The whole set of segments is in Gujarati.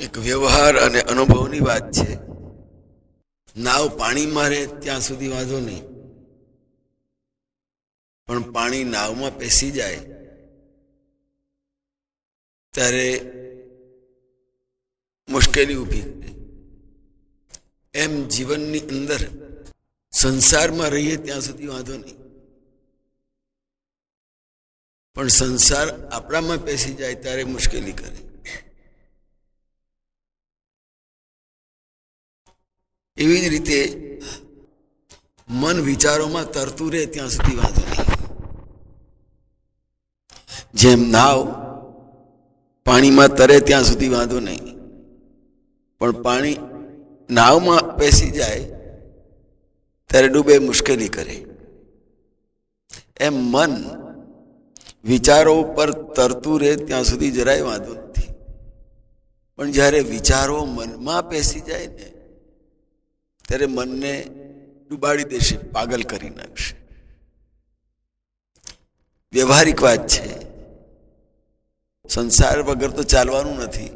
એક વ્યવહાર અને અનુભવની વાત છે. નાવ પાણીમાં રહે ત્યાં સુધી વાંધો નહીં. પણ પાણી નાવમાં પેસી જાય. ત્યારે મુશ્કેલી ઊભી કરે એમ જીવનની અંદર સંસારમાં રહીએ ત્યાં સુધી વાંધો નહીં. પણ સંસાર આપણામાં પેસી જાય ત્યારે મુશ્કેલી કરે. એવી જ રીતે મન વિચારોમાં તરતું રહે ત્યાં સુધી વાંધો નહીં. જેમ નાવ પાણીમાં તરે ત્યાં સુધી વાંધો નહીં. પણ પાણી નાવમાં બેસી જાય, ત્યારે ડૂબે મુશ્કેલી કરે. એમ મન વિચારો ઉપર તરતું રહે ત્યાં સુધી જરાય વાંધો નથી. પણ જ્યારે વિચારો મનમાં બેસી જાય ને ત્યારે મનને ડૂબાડી દેશે, પાગલ કરી નાખશે. વ્યવહારિક વાત છે. સંસાર વગર તો ચાલવાનું નથી.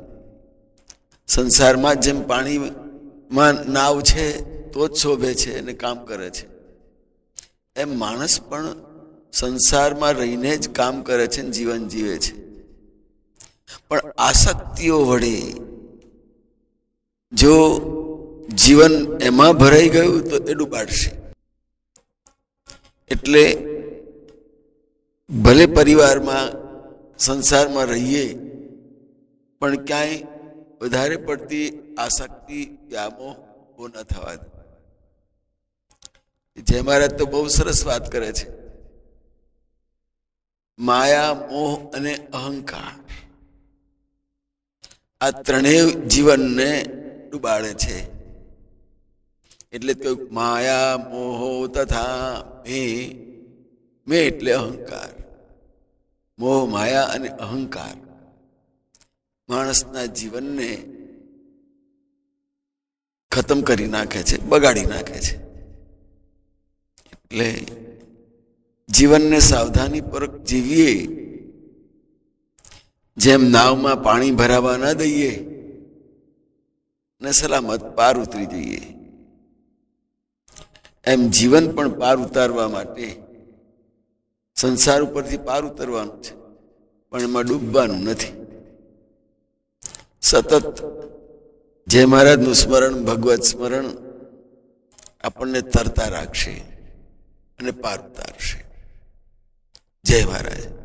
સંસારમાં જેમ પાણીમાં નાવ છે, તો જ શોભે છે અને કામ કરે છે. એમ માણસ પણ સંસારમાં રહીને જ કામ કરે છે ને જીવન જીવે છે. પણ આસક્તિઓ વડે જો જીવન એમાં ભરાઈ ગયું તો એ ડૂબાડશે એટલે ભલે પરિવારમાં, સંસારમાં રહીએ, પણ ક્યાંય વધારે પડતી આસક્તિ વ્યામોહ ન થવા દે. જય મહારાજ તો બહુ સરસ વાત કરે છે. માયા, મોહ અને અહંકાર. આ ત્રણેય જીવનને ડૂબાડે છે. એટલે કહ્યું માયા મોહો તથા મે, મેં એટલે અહંકાર. મોહ, માયા અને અહંકાર. માણસના જીવનને ખતમ કરી નાખે છે, બગાડી નાખે છે. એટલે જીવનને સાવધાની પર જીવીએ. જેમ નાવમાં પાણી ભરાવા ના દઈએ, ને સલામત પાર ઉતરી જઈએ. એમ જીવન પણ પાર ઉતારવા માટે સંસાર ઉપરથી પાર ઉતરવાનું છે. પણ એમાં ડૂબવાનું નથી. સતત જય મહારાજનું સ્મરણ, ભગવત સ્મરણ આપણને તરતા રાખશે અને પાર ઉતારશે. જય મહારાજ.